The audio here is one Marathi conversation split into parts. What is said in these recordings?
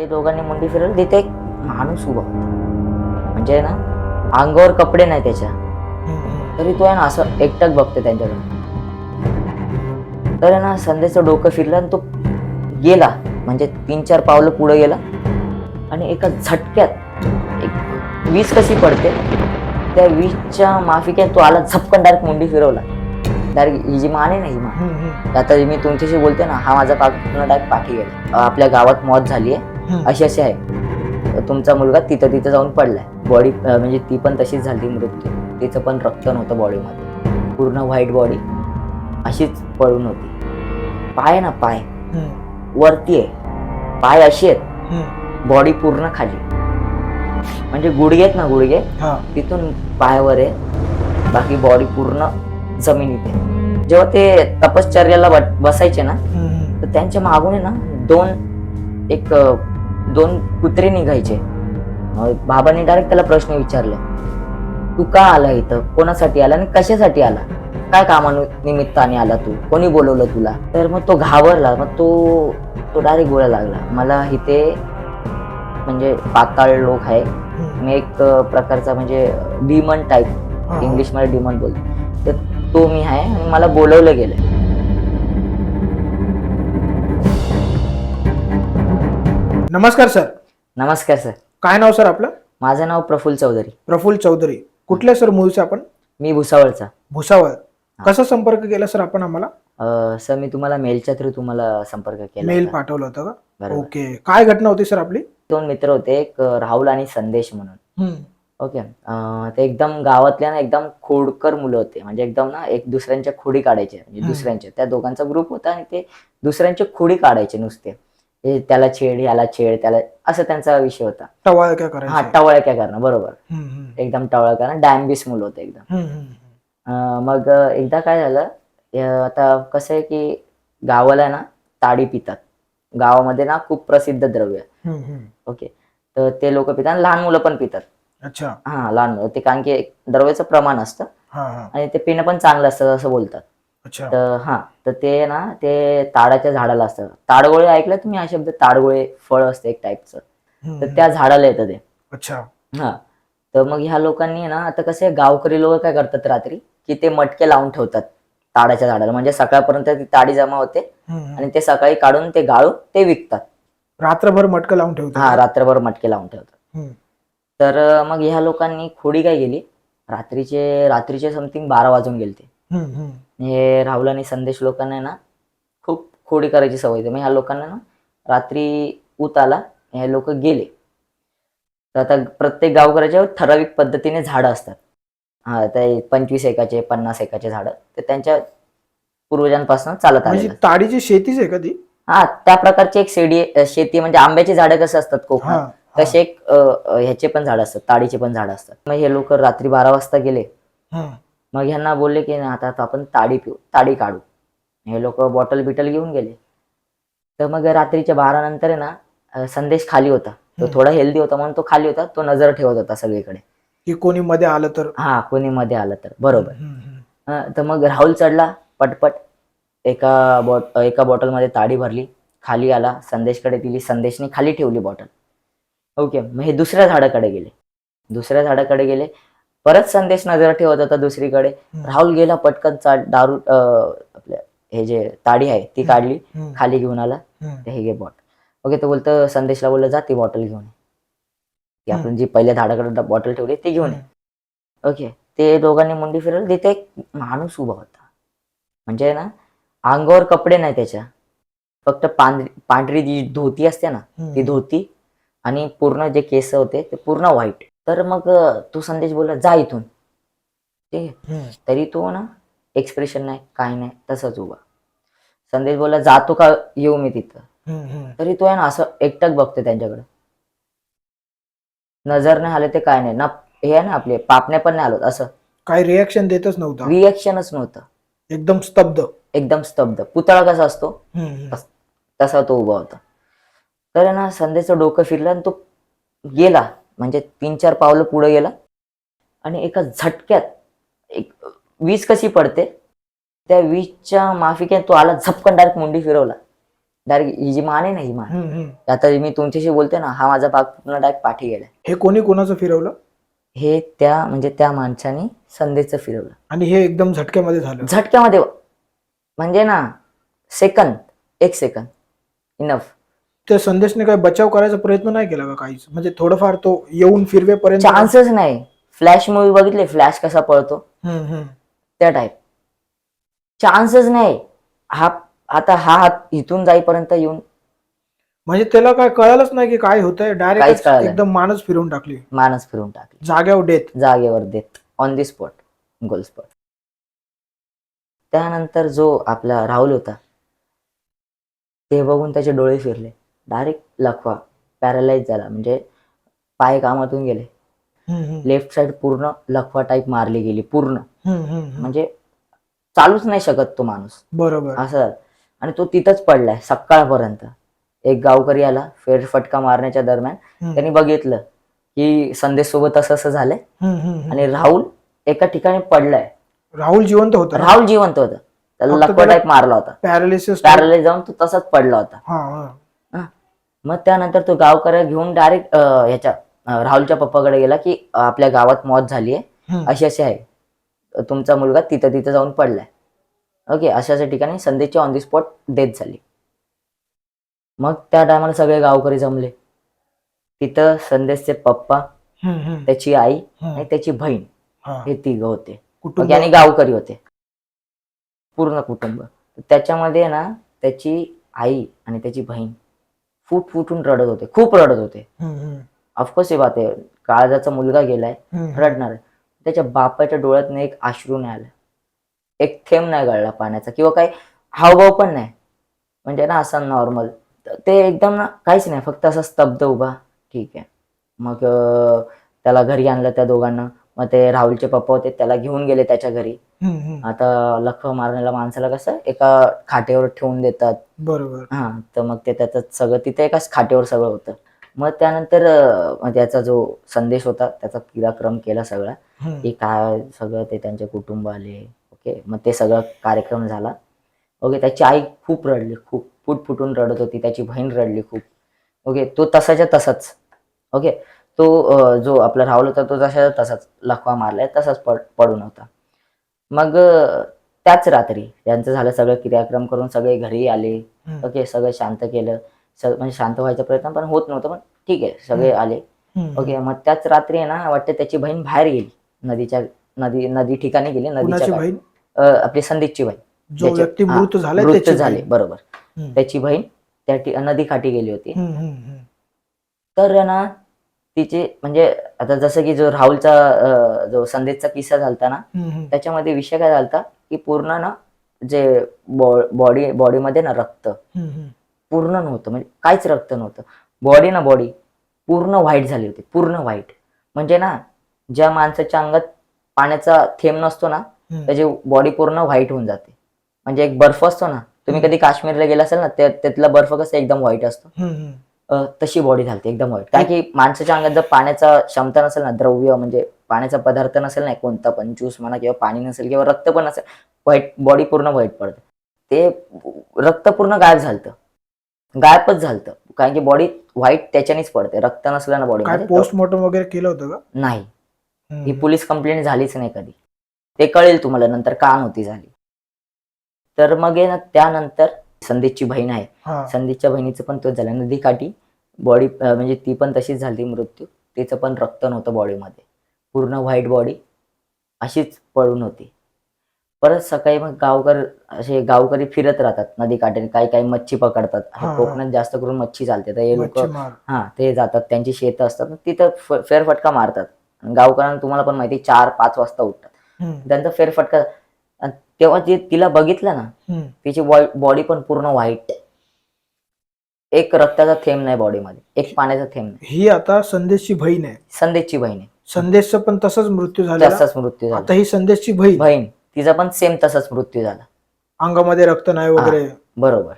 ते दोघांनी मुंडी फिरवली तिथे एक माणूस उभा होता. म्हणजे ना अंगावर कपडे नाही त्याच्या. तरी तो आहे ना असं एकटक बघते त्यांच्याकडे तर ना संदेशचं डोकं फिरलं आणि तो गेला. म्हणजे तीन चार पावलं पुढे गेला. आणि एका झटक्यात एक वीज कशी पडते त्या वीजच्या माफिकेत तो आला झपकन डायरेक्ट मुंडी फिरवला. डायरेक्ट ही जी मान आहे ना ही मान. आता मी तुमच्याशी बोलते ना हा माझा काका डायरेक्ट पाठी गेला. आपल्या गावात मौत झाली आहे. अशी अशी आहे. तुमचा मुलगा तिथं तिथं जाऊन पडलाय. बॉडी म्हणजे ती पण तशीच झाली मृत्यू. तिचं पण रक्त नव्हतं बॉडीमध्ये पूर्ण व्हाईट बॉडी अशीच पळून होती. पाय ना पाय. वरती आहे. पाय अशी आहेत. बॉडी पूर्ण खाली. म्हणजे गुडघे आहेत ना गुडघे तिथून पायावर आहे. बाकी बॉडी पूर्ण जमिनीत आहे. जेव्हा ते तपश्चर्याला बसायचे ना तर त्यांच्या मागून आहे ना दोन एक दोन कुत्रे निघायचे. बाबांनी डायरेक्ट त्याला प्रश्न विचारले तू का आला इथं? कोणासाठी आला आणि कशासाठी आला? काय कामानिमित्ताने आला तू? कोणी बोलवलं तुला? तर मग तो घाबरला मग तो तो डायरेक्ट बोलायला लागला. मला इथे म्हणजे पाताळ लोक आहे. मी एक प्रकारचा म्हणजे डिमन टाईप इंग्लिशमध्ये डिमन बोलतो. तर तो मी आहे आणि मला बोलवलं गेलंय. नमस्कार सर. नमस्कार सर. काय नाव सर आपलं? माझं नाव प्रफुल्ल चौधरी. प्रफुल्ल चौधरी. कुठल्या सर मूळचे आपण? मी भुसावळचा. भुसावळ. कसा संपर्क केला सर आपण आम्हाला? अ, सर मी तुम्हाला मेलच्या थ्रू तुम्हाला संपर्क केला मेल होता. पाठवलं होतं का? बरोबर. ओके. काय घटना होती सर आपली? दोन मित्र होते एक अ, राहुल आणि संदेश म्हणून. ओके. अ, ते एकदम गावातल्या ना एकदम खोडकर मुलं होते. म्हणजे एकदम ना एक दुसऱ्यांच्या खोडी काढायचे. म्हणजे हम्म. दुसऱ्यांच्या. त्या दोघांचा ग्रुप होता आणि ते दुसऱ्यांचे खोडी काढायचे नुसते. हे त्याला छेड याला छेड त्याला असं त्यांचा विषय होता. टवाळ काय हा करायचं टवळ्या काय करणं बरोबर. हम्म, हम्म. एकदम टवळ्या करणं. डॅम्बिस मुलं होते एकदम. हम्म, हम्म, अं, मग एकदा काय झालं अं, आता कसं आहे की गावाला ना ताडी पितात. गावामध्ये ना खूप प्रसिद्ध द्रव्य आहे. हम्म, हम्म. ओके. तर ते लोक पितात आणि लहान मुलं पण पितात. अच्छा. हा लहान मुलं. ते कारण की एक द्रव्याचं प्रमाण असतं. हा हा. आणि ते पिणं पण चांगलं असतं असं बोलतात. अच्छा. तर हा तर ते ना ते ताडाच्या झाडाला असतं. ताडगोळे ऐकलं तुम्ही हा शब्द ताडगोळे फळ असतं एक टाईपचं तर त्या झाडाला येतं ते. अच्छा. हा. तर मग ह्या लोकांनी ना आता कसे गावकरी लोक काय करतात रात्री? की ते मटके लावून ठेवतात ताडाच्या झाडाला. म्हणजे सकाळपर्यंत ती ताडी जमा होते. आणि ते सकाळी काढून ते गाळून ते विकतात. रात्रभर मटकं लावून ठेवतो हा रात्रभर मटके लावून ठेवतात. तर मग ह्या लोकांनी खोडी काय गेली रात्रीचे रात्रीचे समथिंग बारा वाजून हम्म, हम्म. हे राहुल आणि संदेश लोकांना ना खूप खोडी करायची सवय होती. मग ह्या लोकांना ना रात्री ऊत आला हे लोक गेले. तर आता प्रत्येक गावकऱ्याच्या ठराविक पद्धतीने झाडं असतात. हा ते पंचवीस एकाचे पन्नास एकाचे झाडं ते त्यांच्या पूर्वजांपासून चालत म्हणजे आले ताडीची शेतीच आहे का ती? हा त्या प्रकारची एक शेडी शेती म्हणजे आंब्याची झाडं कसं असतात कोकणात. तसे एक ह्याचे पण झाड असतात ताडीचे पण झाड असतात. मग हे लोक रात्री बारा वाजता गेले. मग ह्यांना बोलले की "नाही, आता आपण ताडी पिऊ ताडी काढू. हे लोक बॉटल बिटल घेऊन गेले. तर मग रात्रीच्या बारा नंतर आहे ना संदेश खाली होता. तो. थोडा हेल्दी होता म्हणून तो खाली होता. तो नजर ठेवत होता सगळीकडे. की कोणी मध्ये आलं तर? हा कोणी मध्ये आलं तर. बरोबर. तर मग राहुल चढला पटपट एका बॉट एका बॉटलमध्ये ताडी भरली खाली आला संदेशकडे दिली संदेशने खाली ठेवली बॉटल. ओके मग हे दुसऱ्या झाडाकडे गेले. दुसऱ्या झाडाकडे गेले. परत संदेश नजर ठेवत होता दुसरीकडे. राहुल गेला पटकन दारू आपल्या हे जे ताडी आहे ती काढली. खाली घेऊन आला. ते हे घे बॉटल ओके तो बोलतं संदेशला बोललं जा ती बॉटल घेऊन ये. ती आपण जी पहिल्या झाडाकडे बॉटल ठेवली ती घेऊन ये. ओके ते दोघांनी मुंडी फिरवली तिथे एक माणूस उभा होता म्हणजे ना अंगावर कपडे नाही त्याच्या फक्त पांढरी पांढरी जी धोती असते ना. ती धोती आणि पूर्ण जे केस होते ते पूर्ण व्हाईट तर मग तो संदेश बोलला जा इथून. ठीक आहे. तरी तो ना एक्सप्रेशन नाही काही नाही तसंच उभा. संदेश बोलला जातो का येऊ मी तिथं. तरी तो आहे ना असं एकटक बघते त्यांच्याकडे. नजर नाही आले ते काय नाही. ना हे आहे ना आपले पापणे पण नाही आलो असं. काही रिॲक्शन देतच नव्हता. रिएक्शनच नव्हतं. एकदम स्तब्ध. एकदम स्तब्ध. पुतळा कसा असतो. तसा तो उभा होता. तर ना संदेशचं डोकं फिरलं आणि तो गेला. म्हणजे तीन चार पावलं पुढे गेला. आणि एका झटक्यात एक वीज कशी पडते? त्या वीजच्या माफिकेत तो आला झपकन डायरेक्ट मुंडी फिरवला. डायरेक्ट ही जी मान आहे ना ही मान. आता मी तुमच्याशी बोलते ना हा माझा भाग पूर्ण डायरेक्ट पाठी गेलाय हे कोणी कोणाचं फिरवलं? हे त्या म्हणजे त्या माणसाने संदेशचं फिरवलं. आणि हे एकदम झटक्यामध्ये झालं. झटक्यामध्ये म्हणजे ना सेकंद एक सेकंद इनफ त्या संदेशने काही बचाव करायचा प्रयत्न नाही केला का काहीच? म्हणजे थोडंफार तो येऊन फिरवेपर्यंत चान्सच नाही. फ्लॅश मूवी बघितले फ्लॅश कसा पळतो? हम्म, हम्म. त्या टाईप चान्सच नाही. हा आता हा हात इथून जाईपर्यंत येऊन. म्हणजे त्याला काय कळालंच नाही की काय होतंय? काहीच डायरेक्ट कळालं एकदम मानच फिरवून टाकली. मानच फिरून टाकली. जाग्यावर डेथ जागेवर देत ऑन दी स्पॉट गोल स्पॉट त्यानंतर जो आपला राहुल होता ते बघून त्याचे डोळे फिरले. डायरेक्ट लखवा पॅरालाइज झाला. म्हणजे पाय कामातून गेले. लेफ्ट साइड पूर्ण लखवा टाईप मारली गेली पूर्ण. म्हणजे चालूच नाही शकत तो माणूस. बरोबर. असं. आणि तो तिथंच पडलाय सकाळपर्यंत. एक गावकरी आला फेरफटका मारण्याच्या दरम्यान. त्यांनी बघितलं की संदेश सोबत असं असं झालंय. आणि राहुल एका ठिकाणी पडलाय. राहुल जिवंत होता राहुल जिवंत होता. त्याला त्याला- टाईप मारला होता. पॅरालिसिस पॅरलाइज जाऊन तो तसाच पडला होता. मग त्यानंतर तो गावकऱ्या घेऊन डायरेक्ट ह्याच्या राहुलच्या पप्पाकडे गेला की आपल्या गावात मौत झाली आहे. अशी अशी आहे. तुमचा मुलगा तिथं तिथं जाऊन पडलाय. ओके अशा अशा ठिकाणी संदेशची ऑन दी स्पॉट डेथ झाली. मग त्या टायमाला सगळे गावकरी जमले. तिथं संदेशचे पप्पा त्याची आई. आणि त्याची बहीण हा. तिघ होते. आणि गावकरी होते. पूर्ण कुटुंब. त्याच्यामध्ये ना त्याची आई आणि त्याची बहीण फूट फुटून रडत होते खूप रडत होते. ऑफकोर्स ही बात आहे काळजाचा मुलगा गेलाय. रडणार आहे. त्याच्या बापाच्या डोळ्यात एक अश्रू नाही आलं एक थेंब नाही गळला पाण्याचा किंवा काही हावभाव पण नाही. म्हणजे ना असं नॉर्मल ते एकदम ना काहीच नाही फक्त असं स्तब्ध उभा. ठीक आहे. मग त्याला घरी आणलं त्या दोघांना. मग ते राहुलचे पप्पा होते त्याला घेऊन गेले त्याच्या घरी. आता लखवा मारण्याला माणसाला कसं एका खाटेवर ठेवून देतात. बरोबर. हा तर मग ते त्याचं सगळं तिथे एकाच खाटेवर सगळं होतं. मग त्यानंतर त्याचा जो संदेश होता त्याचा क्रियाक्रम केला सगळा. की काय सगळं ते त्यांचे कुटुंब आले ओके. मग ते सगळं कार्यक्रम झाला. ओके त्याची आई खूप रडली खूप फुट फुटून रडत होती त्याची बहीण रडली खूप. ओके तो तसाच्या तसाच. ओके तो जो आपला राहुल होता तो तसाच्या तसाच लखवा मारलाय तसाच पड पडून होता. मग त्याच रात्री यांचं झालं सगळं क्रियाक्रम करून सगळे घरी आले. ओके सगळं शांत केलं. म्हणजे शांत व्हायचा प्रयत्न पण होत नव्हतं पण ठीक आहे सगळे आले. ओके मग त्याच रात्री आहे ना वाटतं त्याची बहीण बाहेर गेली. नदीच्या नदी नदी ठिकाणी गेली नदीच्या आपली संदीपची बहीण. मृत त्याची झाले. बरोबर. त्याची बहीण त्या ठि- नदी काठी गेली होती. तर ना तिचे म्हणजे आता जसं की जो राहुलचा जो संदेशचा किस्सा झालता ना. त्याच्यामध्ये विषय काय झालता की पूर्ण ना जे बॉडी बॉडीमध्ये ना रक्त. पूर्ण नव्हतं म्हणजे काहीच रक्त नव्हतं बॉडी ना बॉडी पूर्ण व्हाईट झाली होती पूर्ण व्हाईट म्हणजे ना ज्या माणसाच्या अंगात पाण्याचा थेंब नसतो ना. त्याची बॉडी पूर्ण व्हाईट होऊन जाते म्हणजे एक बर्फ असतो ना तुम्ही. कधी काश्मीरला गेला असेल ना त्या- त्यातला बर्फ कसा एकदम व्हाईट असतो तशी बॉडी झालती एकदम व्हाईट कारण की माणसाच्या अंगात जर पाण्याचा क्षमता नसेल ना द्रव्य म्हणजे पाण्याचा पदार्थ नसेल ना कोणता पण ज्यूस म्हणा किंवा पाणी नसेल किंवा रक्त पण नसेल व्हाईट बॉडी पूर्ण व्हाईट पडते. ते रक्त पूर्ण गायब झालतं. गायबच झालतं. कारण की बॉडी व्हाईट त्याच्यानेच पडते. रक्त नसलं ना बॉडी पोस्टमॉर्टम वगैरे केलं होतं का? नाही. ही पोलीस कंप्लेंट झालीच नाही कधी. ते कळेल तुम्हाला नंतर का नव्हती झाली. तर मग ना त्यानंतर संदेशची बहीण आहे. संदीपच्या बहिणीचं पण तोच झाला. नदी काठी. बॉडी म्हणजे ती पण तशीच झाली मृत्यू. तिचं पण रक्त नव्हतं बॉडीमध्ये पूर्ण व्हाईट बॉडी अशीच पडून होती. परत सकाळी मग गावकर असे गावकरी फिरत राहतात नदी काठी काही काही मच्छी पकडतात. कोकणात जास्त करून मच्छी चालते. तर हे लोक हा ते जातात. त्यांची शेतं असतात. तिथं फेरफटका मारतात. गावकऱ्यांना तुम्हाला पण माहिती चार पाच वाजता उठतात. त्यांचा फेरफटका तेव्हा जे तिला बघितलं ना. तिची बॉडी पण पूर्ण व्हाईट एक रक्ताचा थेंब नाही बॉडीमध्ये एक पाण्याचा थेंब नाही. ही आता संदेशची बहीण आहे. संदेशची बहीण आहे. संदेशचा पण तसाच मृत्यू झालेला. तसाच मृत्यू झाला. आता ही संदेशची बहीण. बहीण तिचा पण सेम तसाच मृत्यू झाला. अंगामध्ये रक्त नाही वगैरे. बरोबर.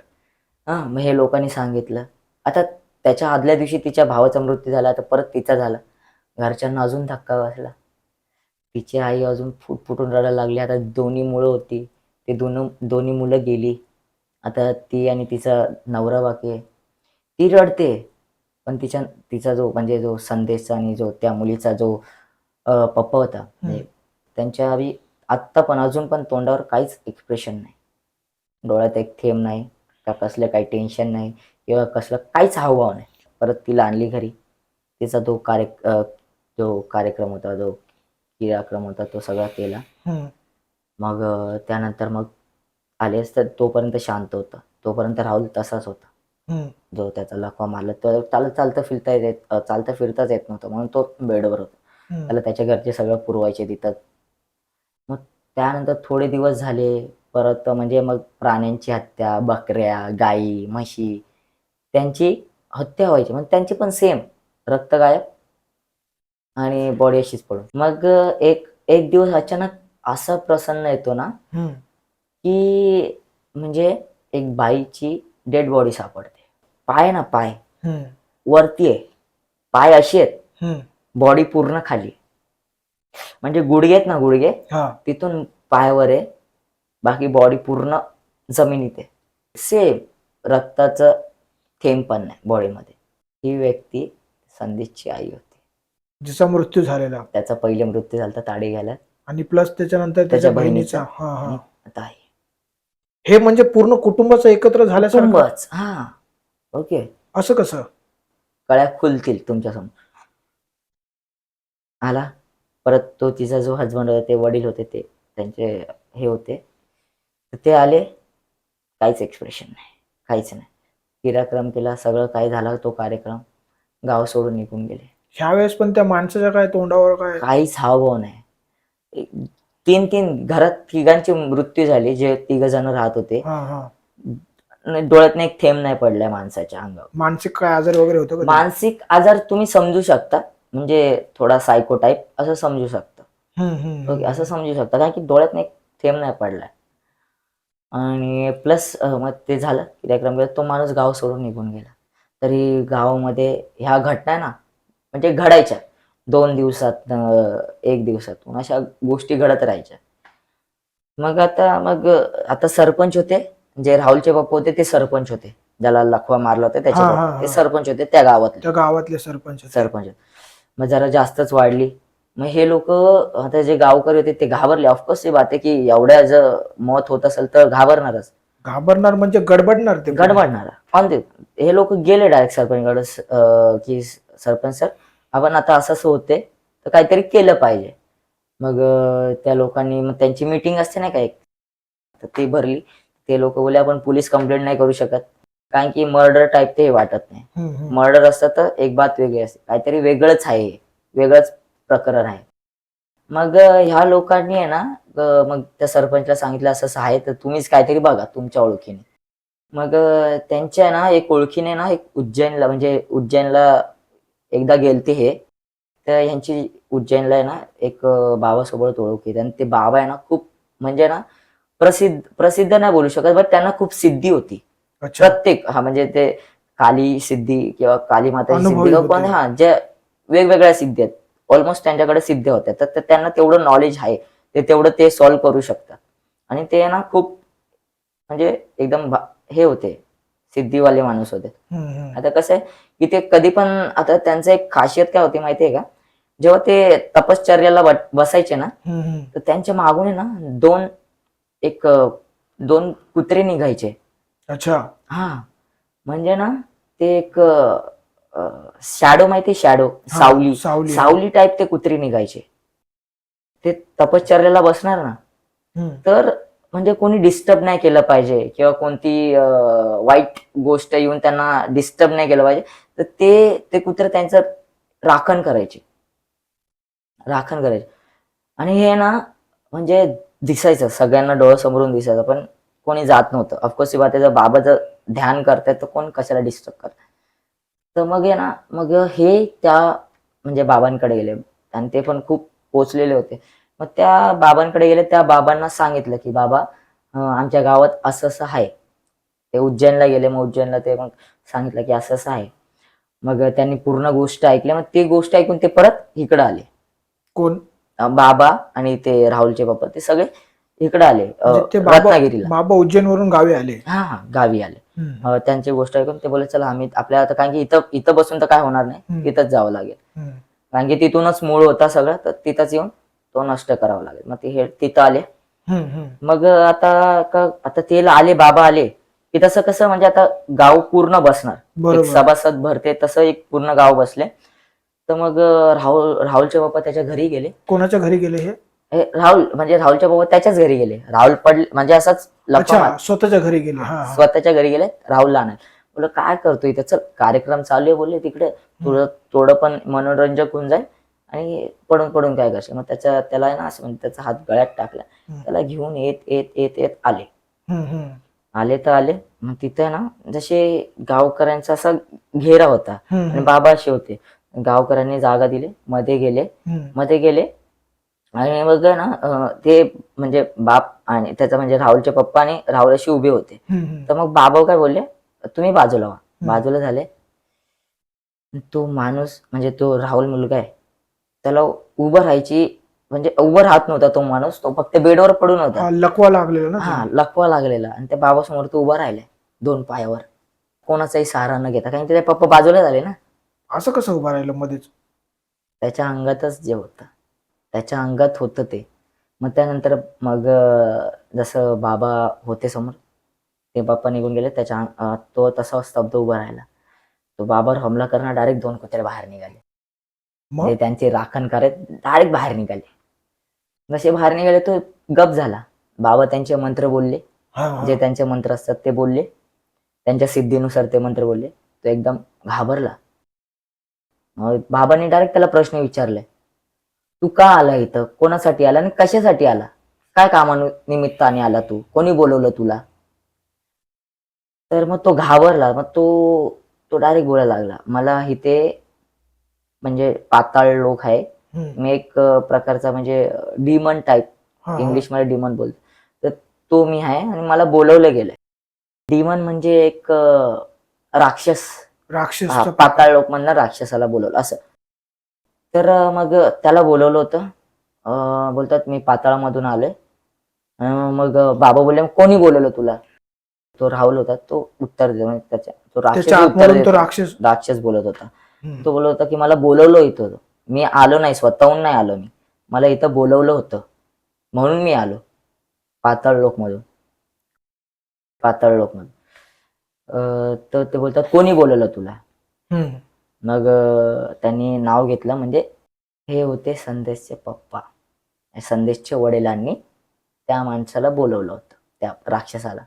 हा मग हे लोकांनी सांगितलं. आता त्याच्या आदल्या दिवशी तिच्या भावाचा मृत्यू झाला आता परत तिचा झाला. घरच्यांना अजून धक्का बसला. तिची आई अजून फुट फुटून रडायला लागली. आता दोन्ही मुलं होती. ते दोन दोन्ही मुलं गेली. आता ती आणि तिचा नवरा बाकी आहे. ती रडते. पण तिच्या तिचा जो म्हणजे जो संदेशचा आणि जो त्या मुलीचा जो पप्पा होता त्यांच्या आत्ता पण अजून पण तोंडावर काहीच एक्सप्रेशन नाही. डोळ्यात एक थेंब नाही का कसलं काही टेन्शन नाही किंवा कसलं काहीच हावभाव नाही. परत तिला आणली घरी. तिचा तो कार्य जो कार्यक्रम होता जो क्रियाक्रम होता तो सगळा केला. मग त्यानंतर मग आलेस तर तोपर्यंत शांत होता. तोपर्यंत राहुल तसाच होता. जो त्याचा लखवा मारला तर त्याला चालता फिरता येत अं, चालता फिरताच येत नव्हतं. म्हणून तो बेडवर होता. त्याला त्याच्या घरचे सगळं पुरवायचे तिथं. मग त्यानंतर थोडे दिवस झाले परत म्हणजे मग प्राण्यांची हत्या बकऱ्या गाई म्हशी त्यांची हत्या व्हायची. मग त्यांची पण सेम रक्त गायब आणि बॉडी अशीच पडून. मग एक एक दिवस अचानक असा प्रसन्न येतो ना. की म्हणजे एक बाईची डेड बॉडी सापडते. पाय ना पाय. वरती आहे. पाय अशी आहेत. बॉडी पूर्ण खाली. म्हणजे गुडघे आहेत ना गुडघे? हा. तिथून पायावर आहे. बाकी बॉडी पूर्ण जमिनीत आहे. सेम रक्ताचं थेंब पण नाही बॉडीमध्ये. ही व्यक्ती संदेशची आई होती. जिचा मृत्यू झालेला. त्याचा पहिले मृत्यू झाला ताडी घ्यायला. आणि प्लस त्याच्यानंतर त्याच्या बहिणीचा. आता हे म्हणजे पूर्ण कुटुंबाचं एकत्र कुटुंबच. हा. ओके. असं कसं? कळ्या खुलतील तुमच्यासमोर. आला. परत तो तिचा जो हजबंड होता ते वडील होते ते त्यांचे हे होते. तर ते आले. काहीच एक्सप्रेशन नाही. काहीच नाही. क्रियाक्रम केला. सगळं काय झालं तो कार्यक्रम? गाव सोडून निघून गेले. ह्यावेळेस पण त्या माणसाच्या काय तोंडावर काय? काहीच हावभाव नाही. तीन तीन घरात तिघांची मृत्यू झाली. जे तिघ जण राहत होते. हा हा. डोळ्यात एक थेंब नाही पडलाय माणसाच्या अंगावर. मानसिक काय आजार वगैरे होतो का मानसिक आजार तुम्ही समजू शकता म्हणजे थोडा सायको टाईप असं समजू शकता. हम्म, हम्म, ओके असं समजू शकता कारण की डोळ्यात एक थेंब नाही पडलाय. आणि प्लस मग ते झालं क्रियाक्रम तो माणूस गाव सोडून निघून गेला. तरी गावामध्ये ह्या घटना ना म्हणजे घडायच्या. दोन दिवसात अं, एक दिवसातून अशा गोष्टी घडत राहायच्या. मग आता मग आता सरपंच होते. जे राहुलचे बाप्पा होते ते सरपंच होते. ज्याला लखवा मारला होता त्याचे हा, हा, बाप्पा. ते हा. सरपंच होते त्या गावातले. त्या गावातले सरपंच सरपंच मग जरा जास्तच वाढली. मग हे लोक आता जे गावकरी होते ते घाबरले. ऑफकोर्स ही बात आहे की एवढ्या जर मत होत असेल तर घाबरणारच. घाबरणार म्हणजे गडबडणार ते. गडबडणार. ऑन ते हे लोक गेले डायरेक्ट सरपंचकडे की सरपंच सर. आपण आता असं असं होते तर काहीतरी केलं पाहिजे. मग अं, त्या लोकांनी मग त्यांची मीटिंग असते ना का एक? तर ती भरली. ते लोक बोले आपण पोलीस कंप्लेंट नाही करू शकत. कारण की मर्डर टाईप ते वाटत नाही. मर्डर असतं तर एक बात वेगळी असते. काहीतरी वेगळंच आहे. वेगळंच प्रकरण आहे. मग ह्या लोकांनी आहे ना मग त्या सरपंचला सांगितलं असं असं आहे तर तुम्हीच काहीतरी बघा तुमच्या ओळखीने. मग त्यांच्या ना एक ओळखीने ना एक उज्जैनला म्हणजे उज्जैनला एकदा गेलते हे. तर ह्यांची उज्जैनला आहे ना एक बाबासोबत ओळख आणि ते बाबा आहे ना खूप म्हणजे ना प्रसिद्ध प्रसिद्ध नाही बोलू शकत बट त्यांना खूप सिद्धी होती. प्रत्येक हा म्हणजे ते काली सिद्धी किंवा काली माताची सिद्धी होते. हा जे वेगवेगळ्या सिद्धी आहेत. ऑलमोस्ट त्यांच्याकडे सिद्धी होत्या. तर त्यांना तेवढं नॉलेज आहे. ते तेवढं ते सॉल्व्ह करू शकतात. आणि ते ना खूप म्हणजे एकदम हे होते. सिद्धीवाले माणूस होते. आता कसं आहे की ते कधी पण आता त्यांचं एक खासियत काय होती माहितीये का? जेव्हा ते तपश्चर्याला बसायचे ना. तर त्यांच्या मागून ना दोन एक दोन कुत्रे निघायचे. अच्छा. हा. म्हणजे ना ते एक शॅडो माहिती शॅडो? सावली. सावली. सावली टाईप ते कुत्री निघायचे. ते तपश्चर्याला बसणार ना. तर म्हणजे कोणी डिस्टर्ब नाही केलं पाहिजे किंवा कोणती वाईट गोष्ट येऊन त्यांना डिस्टर्ब नाही केलं पाहिजे. तर ते ते कुत्रे त्यांचं राखण करायचे. राखण करायचे. आणि हे ना म्हणजे दिसायचं सगळ्यांना डोळ्यासमोरून दिसायचं पण कोणी जात नव्हतं. ऑफकोर्स बात जर बाबा जर ध्यान करतायत तर कोण कशाला डिस्टर्ब करत? तर मग आहे ना मग हे त्या म्हणजे बाबांकडे गेले. आणि ते पण खूप पोचलेले होते. मग त्या बाबांकडे गेले त्या बाबांना सांगितलं की बाबा आमच्या गावात असं असं आहे. ते उज्जैनला गेले मग उज्जैनला ते मग सांगितलं की असं असं आहे. मग त्यांनी पूर्ण गोष्ट ऐकली. मग ती गोष्ट ऐकून ते परत इकडं आले. कोण? बाबा आणि ते राहुलचे बाबा ते सगळे इकडे आले म्हणजे ते बाबा रत्नागिरीला. बाबा उज्जैन वरून गावी आले. हा हा गावी आले. हम्म, अ, त्यांची गोष्ट ऐकून ते बोलले चला आम्ही आपल्या आता कारण की इथं इथं बसून तर काय होणार नाही. तिथंच जावं लागेल. हम्म, कारण की तिथूनच मूळ होता सगळं तर तिथंच येऊन तो नष्ट करावा लागेल. मग ते हे तिथं आले. हम्म, हम्म. मग आता का आता ते आले बाबा आले. की तसं कसं म्हणजे आता गाव पूर्ण बसणार. एक बरोबर. सभासद भरते तसं एक पूर्ण गाव बसले. तर मग राहुल राहुलचे बाप्पा त्याच्या घरी गेले. कोणाच्या घरी गेले हे? हे राहुल म्हणजे राहुलच्या बाबा त्याच्याच घरी गेले. राहुल पडले म्हणजे असंच लपा अच्छा स्वतःच्या घरी गेले. हा हा. स्वतःच्या घरी गेले राहुलला आणाय बोल काय करतो इथे? चल कार्यक्रम चालू आहे बोलले तिकडे थोडं थोडं पण मनोरंजक होऊन जाईल आणि पडून पडून काय करशील? मग त्याच्या त्याला आहे ना असं म्हणजे त्याचा हात गळ्यात टाकला. हम्म. त्याला घेऊन येत येत येत येत आले. हम्म, हम्म, आले तर आले. मग तिथे ना जसे गावकऱ्यांचा असा घेरा होता. हम्म, आणि बाबा असे होते. गावकऱ्यांनी जागा दिली मध्ये गेले. मध्ये गेले. आणि मग ना ते म्हणजे बाप आणि त्याचा म्हणजे राहुलचे पप्पा आणि राहुल अशी उभे होते. तर मग बाबा काय बोलले? तुम्ही बाजूला व्हा. बाजूला झाले. तो माणूस म्हणजे तो राहुल मुलगा आहे. त्याला उभं राहायची म्हणजे उभं राहत नव्हता तो माणूस. तो फक्त बेडवर पडून होता. लकवा लागलेला ना हा लकवा लागलेला. आणि त्या बाबासमोर तो उभा राहिलाय दोन पायावर. कोणाचाही सहारा न घेता. कारण त्याचे पप्पा बाजूला झाले ना. असं कसं उभं राहिलं मध्येच? त्याच्या अंगातच जे होतं. त्याच्या अंगात होतं ते. मग त्यानंतर मग अं, जसं बाबा होते समोर ते बाप्पा निघून गेले. त्याच्या अंग- अं, तो तसा स्तब्ध उभा राहिला. तो बाबावर हमला करणार डायरेक्ट दोन कुत्रे बाहेर निघाले. मग? ते त्यांचे राखण करत डायरेक्ट बाहेर निघाले. जसे बाहेर निघाले तो गप झाला. बाबा त्यांचे मंत्र बोलले. हा, हा. जे त्यांचे मंत्र असतात ते बोलले. त्यांच्या सिद्धीनुसार ते मंत्र बोलले. तो एकदम घाबरला. बाबांनी डायरेक्ट त्याला प्रश्न विचारले. तू का आला इथं? कोणासाठी आला आणि कशासाठी आला? काय कामानु निमित्ताने आला तू? कोणी बोलवलं तुला? तर मग तो घाबरला. मग तो तो डायरेक्ट बोलायला लागला. मला इथे म्हणजे पाताळ लोक आहे. मी एक प्रकारचा म्हणजे डिमन टाईप. इंग्लिशमध्ये डिमन बोलतो. तर तो मी आहे आणि मला बोलवलं गेलंय. डिमन म्हणजे एक अं, राक्षस हा, पाताळ लोक म्हणणार राक्षसाला बोलवलं असं. तर अं, मग त्याला बोलवलं होतं. अं, बोलतात मी पाताळामधून आलोय. अं, मग बाबा बोलले "मग कोणी बोलवलं तुला? तो राहुल होता तो उत्तर दे म्हणजे त्याच्या तो राक्षस त्याच्या उत्तर आतमधून तो. राक्षस राक्षस बोलत होता. हम्म, तो बोलत होता की मला बोलवलं इथं. मी आलो नाही स्वतःहून नाही आलो मी. मला इथं बोलवलं होतं. म्हणून मी आलो. पाताळ लोक मधून पाताळ लोक मधून अं, तर ते बोलतात कोणी बोलवलं तुला? मग त्यांनी नाव घेतलं म्हणजे हे होते संदेशचे पप्पा. संदेशच्या वडिलांनी त्या माणसाला बोलवलं होतं त्या राक्षसाला.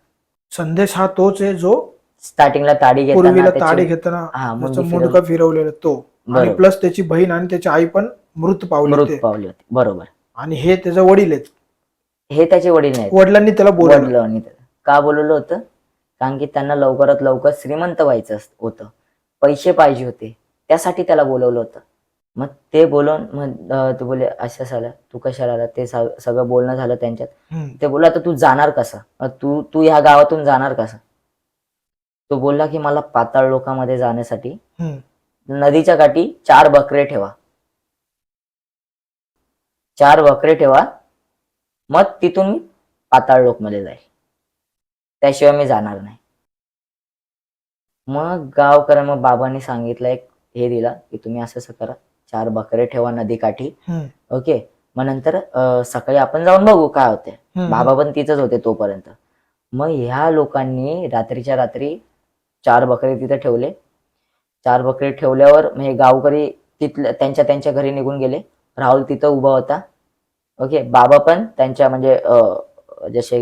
संदेश हा तोच आहे जो स्टार्टिंगला ताडी घेताना त्याची- ताडी घेताना हा. मुंडका फिरवलेला तो. आणि. प्लस त्याची बहीण आणि त्याची आई पण मृत पावले मृत पावली होती. बरोबर. आणि हे त्याचे वडील आहेत. हे त्याचे वडील नाहीत वडिलांनी त्याला बोलवलं. का बोलवलं होतं? कारण की त्यांना लवकरात लवकर श्रीमंत व्हायचं होतं. पैसे पाहिजे होते. त्यासाठी त्याला बोलवलं होतं. मग ते बोलवून मग ते बोले असं झालं तू कशाला आला? ते सगळं बोलणं झालं त्यांच्यात. ते बोलला आता तू जाणार कसा? तू तू ह्या गावातून जाणार कसा? तो बोलला की मला पाताळ लोकांमध्ये जाण्यासाठी. नदीच्या काठी चार बकरे ठेवा. चार बकरे ठेवा. मग तिथून मी पाताळ लोकमध्ये जाईल त्याशिवाय मी जाणार नाही. मग गावकऱ्या मग बाबांनी सांगितलं एक हे दिला की तुम्ही असं असं करा चार बकरे ठेवा नदीकाठी ओके. मग नंतर सकाळी आपण जाऊन बघू काय होते. बाबा पण तिथंच होते तोपर्यंत. मग ह्या लोकांनी रात्रीच्या रात्री चार बकरे तिथे ठेवले. चार बकरे ठेवल्यावर हे गावकरी तिथल्या त्यांच्या त्यांच्या घरी निघून गेले. राहुल तिथं उभा होता. ओके. बाबा पण त्यांच्या म्हणजे जसे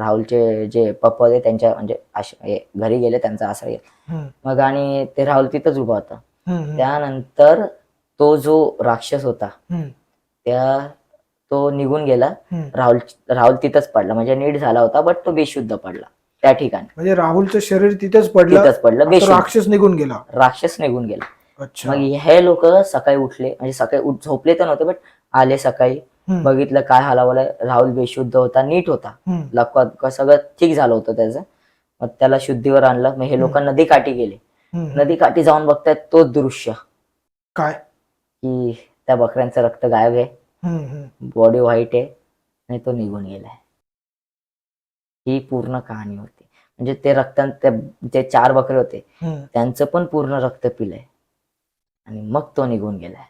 राहुलचे जे पप्पा होते त्यांच्या म्हणजे घरी गेले त्यांचा आश्रय. मग आणि ते राहुल तिथंच उभा होता. त्यानंतर तो जो राक्षस होता त्या तो निघून गेला. राहुल राहुल तिथंच पडला. म्हणजे नीट झाला होता बट तो बेशुद्ध पडला. त्या ठिकाणी. म्हणजे राहुलचं शरीर तिथेच पडलं. तिथंच पडलं. बेशुद्ध. राक्षस निघून गेला. राक्षस निघून गेला. मग हे लोक सकाळी उठले. म्हणजे सकाळी झोपले तर नव्हते बट आले सकाळी. बघितलं काय हलावलं राहुल बेशुद्ध होता नीट होता. लकवा सगळं ठीक झालं होतं त्याचं. मग त्याला शुद्धीवर आणलं. मग हे लोक नदी काठी गेले. नदी काठी जाऊन बघतायत तोच दृश्य. काय? की त्या बकऱ्यांचं रक्त गायब आहे. बॉडी व्हाईट आहे. आणि तो निघून गेलाय. ही पूर्ण कहाणी होती. म्हणजे ते रक्त ते चार बकरे होते. त्यांचं पण पूर्ण रक्त पिलंय. आणि मग तो निघून गेलाय.